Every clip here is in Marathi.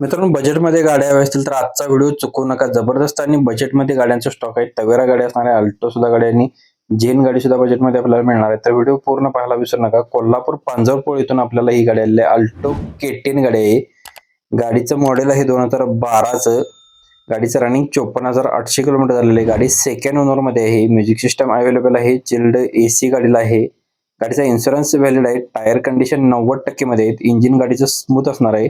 मित्रांनो बजेटमध्ये गाड्या हव्या असतील तर आजचा व्हिडिओ चुकवू नका. जबरदस्त आणि बजेटमध्ये गाड्यांचा स्टॉक आहे. तवेरा गाडी असणार आहे अल्टो सुद्धा गाडी आणि जेन गाडी सुद्धा बजेटमध्ये आपल्याला मिळणार आहे. तर व्हिडिओ पूर्ण पाहायला विसरू नका. कोल्हापूर पांजरपोळ इथून आपल्याला ही गाडी आलेली आहे. अल्टो केटेन गाडी आहे. गाडीचं मॉडेल आहे दोन हजार बाराचं. गाडीचं रनिंग चोपन्न हजार आठशे किलोमीटर झालेलं आहे. गाडी सेकंड ओनरमध्ये आहे. म्युझिक सिस्टम अवेलेबल आहे. चिल्ड ए सी गाडीला आहे. गाडीचा इन्शुरन्स व्हॅलिड आहे. टायर कंडिशन नव्वद टक्केमध्ये आहेत. इंजिन गाडीचं स्मूथ असणार आहे.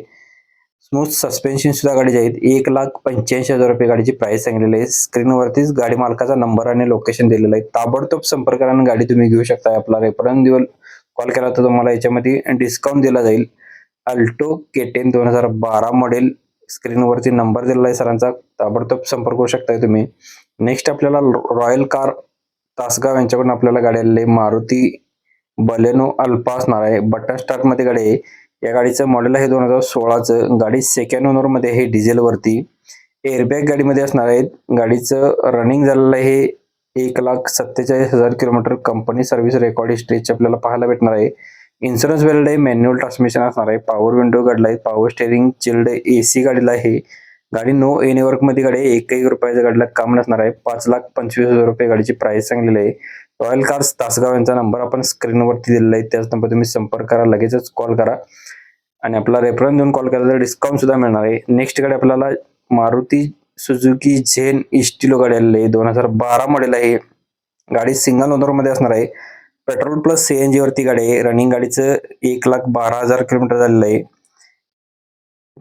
स्मूथ सस्पेन्शन सुद्धा गाडीचे आहेत. एक लाख पंच्याऐंशी हजार रुपये गाडीची प्राइस सांगलेली आहे. स्क्रीनवरतीच गाडी मालकाचा नंबर आणि लोकेशन दिलेलं आहे. ताबडतोब संपर्क करा आणि गाडी तुम्ही घेऊ शकता आपला रेफरन्स देऊन कॉल केला तर तुम्हाला याच्यामध्ये डिस्काउंट दिला जाईल. अल्टो के टेन दोन हजार बारा मॉडेल स्क्रीनवरती नंबर दिलेला आहे सरांचा. ताबडतोब संपर्क करू शकताय तुम्ही. नेक्स्ट आपल्याला रॉयल कार तासगाव यांच्याकडून आपल्याला गाडी आलेली आहे. मारुती बलेनो अल्पा असणार आहे. बटन स्टार्टमध्ये गाडी आहे. या गाडीचं मॉडेल आहे दोन हजार सोळाचं. गाडी सेकंड ओनरमध्ये आहे डिझेलवरती एअरबॅग गाडीमध्ये असणार आहे गाडीचं रनिंग झालेलं आहे. एक लाख सत्तेचाळीस हजार किलोमीटर कंपनी सर्व्हिस रेकॉर्ड हिस्ट्रीचे आपल्याला पाहायला भेटणार आहे. इन्शुरन्स वेल्ड आहे मॅन्युअल ट्रान्समिशन असणार आहे. पॉवर विंडो गाडीला आहे power steering chilled A C गाडीला आहे. गाडी नो एनी वर्कमध्ये गाडी आहे एकही रुपयाच्या गाडीला काम नसणार आहे. पाच लाख पंचवीस हजार रुपये गाडीची प्राइस सांगलेली आहे. रॉयल कार्स तासगाव यांचा नंबर आपण स्क्रीनवरती दिलेला आहे. त्याच नंबर तुम्ही संपर्क करा लगेचच कॉल करा. आणि आपला रेफरन्स देऊन कॉल केला तर डिस्काउंट सुद्धा मिळणार आहे. नेक्स्ट गाडी आपल्याला मारुती सुझुकी झेन इस्टिलो गाडी आलेली आहे. दोन हजार बारा मॉडेल आहे. गाडी सिंगल ओनरमध्ये असणार आहे. पेट्रोल प्लस सीएनजी वरती गाडी आहे. रनिंग गाडीचं एक लाख बारा हजार किलोमीटर झालेलं आहे.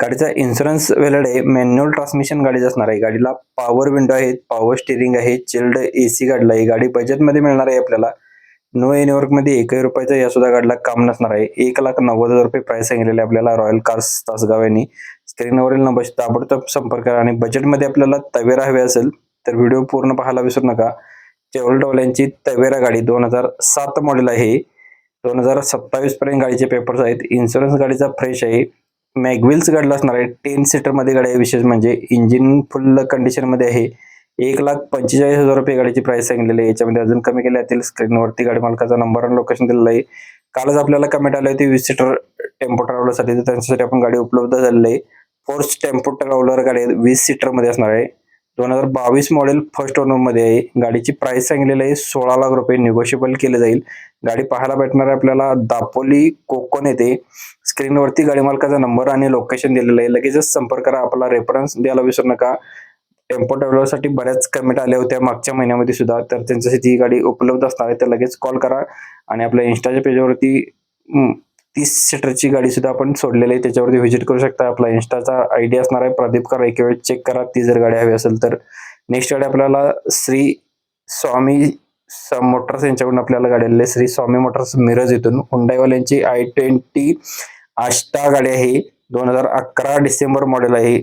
गाडीचा इन्शुरन्स वेलड आहे मॅन्युअल ट्रान्समिशन गाडीच असणार आहे. गाडीला पॉवर विंडो आहेत पॉवर स्टिअरिंग आहे चिल्ड एसी गाडीला आहे. गाडी बजेटमध्ये मिळणार आहे आपल्याला. नो एन वर्कमध्ये एकही रुपयाचा या सुद्धा गाडीला काम नसणार आहे. एक लाख नव्वद हजार रुपये प्राइस सांगितलेले आपल्याला रॉयल कार्स तासगाव यांनी स्क्रीनवरील नंबर ताबडतोब संपर्क करा आणि बजेटमध्ये आपल्याला तवेरा हवे असेल तर व्हिडिओ पूर्ण पाहायला विसरू नका. चेवलडोल्यांची तवेरा गाडी दोन हजार सात मॉडेल आहे. दोन हजार सत्तावीस पर्यंत गाडीचे पेपर्स आहेत. इन्शुरन्स गाडीचा फ्रेश आहे. मॅगविल्स गाडीला असणार आहे. टेन सीटरमध्ये गाडी आहे विशेष म्हणजे इंजिन फुल कंडिशनमध्ये आहे. एक लाख पंचेचाळीस हजार रुपये गाडीची प्राइस सांगितलेली आहे. याच्यामध्ये अजून कमी केल्या जातील. स्क्रीनवरती गाडी मालकाचा नंबर आणि लोकेशन दिलेलं आहे. कालच आपल्याला कमेंट आली होती वीस सीटर टेम्पो ट्रॅव्हलरसाठी तर त्यांच्यासाठी आपण गाडी उपलब्ध झालेली आहे. फोर्स टेम्पो ट्रॅव्हलर गाडी वीस सीटरमध्ये असणार आहे. दोन हजार बावीस मॉडेल फर्स्ट ओनरमध्ये आहे. गाडीची प्राइस सांगितलेली आहे. सोळा लाख रुपये निगोशिएबल केले जाईल. गाडी पाहायला भेटणार आहे आपल्याला दापोली कोकण येथे. स्क्रीनवरती गाडी मालकाचा नंबर आणि लोकेशन दिलेलं आहे. लगेचच संपर्क करा. आपला रेफरन्स द्यायला विसरू नका. टेम्पो ट्रॅव्हलरसाठी बऱ्याच कमेंट आल्या होत्या मागच्या महिन्यामध्ये सुद्धा. तर त्यांच्यासाठी ही गाडी उपलब्ध असणार आहे. तर लगेच कॉल करा. आणि आपल्या इन्स्टाच्या पेजवरती तीस सीटरची गाडी सुद्धा आपण सोडलेली आहे. त्याच्यावरती व्हिजिट करू शकता. आपला इन्स्टाचा आयडिया असणार आहे. प्रदीप करा. एक वेळ चेक करा. ती जर गाडी हवी असेल तर. नेक्स्ट गाडी आपल्याला श्री स्वामी मोटर्स यांच्याकडून आपल्याला गाडी आलेली आहे. श्री स्वामी मोटर्स मिरज इथून. हुंडाईवाल्यांची आय ट्वेंटी आष्टा गाडी आहे. दोन हजार अकरा डिसेंबर मॉडेल आहे.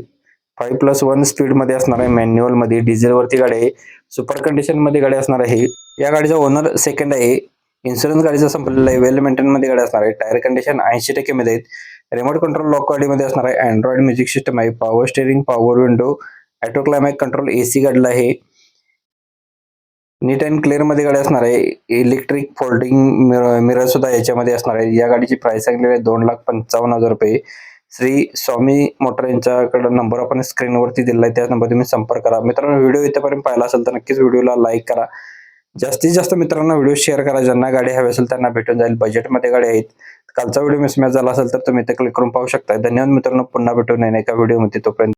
फाईव्ह प्लस वन स्पीडमध्ये असणार आहे. मॅन्युअलमध्ये डिझेल वरती गाडी आहे. सुपर कंडिशनमध्ये गाडी असणार आहे. या गाडीचा ओनर सेकंड आहे. इन्शुरन्स गाडीचा संपलेला आहे. वेल मेंटेन मध्ये गाडी असणार आहे. टायर कंडिशन ऐंशी टक्केमध्ये आहेत. रिमोट कंट्रोल लॉक गाडीमध्ये असणार आहे. अँड्रॉइड म्युझिक सिस्टम आहे. Power steering power window auto climate control AC गाडीला आहे. नीट अँड क्लिअरमध्ये गाडी असणार आहे. इलेक्ट्रिक फोल्डिंग मिरर सुद्धा याच्यामध्ये असणार आहे. या गाडीची प्राइस सांगलेली आहे दोन लाख पंचावन्न हजार रुपये. श्री स्वामी मोटर यांच्याकडे नंबर आपण स्क्रीनवरती दिला आहे. त्या नंबर तुम्ही संपर्क करा. मित्रांनो व्हिडिओ इथेपर्यंत पाहिला असेल तर नक्कीच व्हिडिओला लाईक करा. जास्तीत जास्त मित्रांना व्हिडिओ शेअर करा. ज्यांना गाडी हवी असेल त्यांना भेटून जाईल. बजेटमध्ये गाडी आहेत. कालचा व्हिडिओ मिसमॅच झाला असेल तर तुम्ही इथे क्लिक करून पाहू शकता धन्यवाद मित्रांनो. पुन्हा भेटून एका व्हिडिओमध्ये तोपर्यंत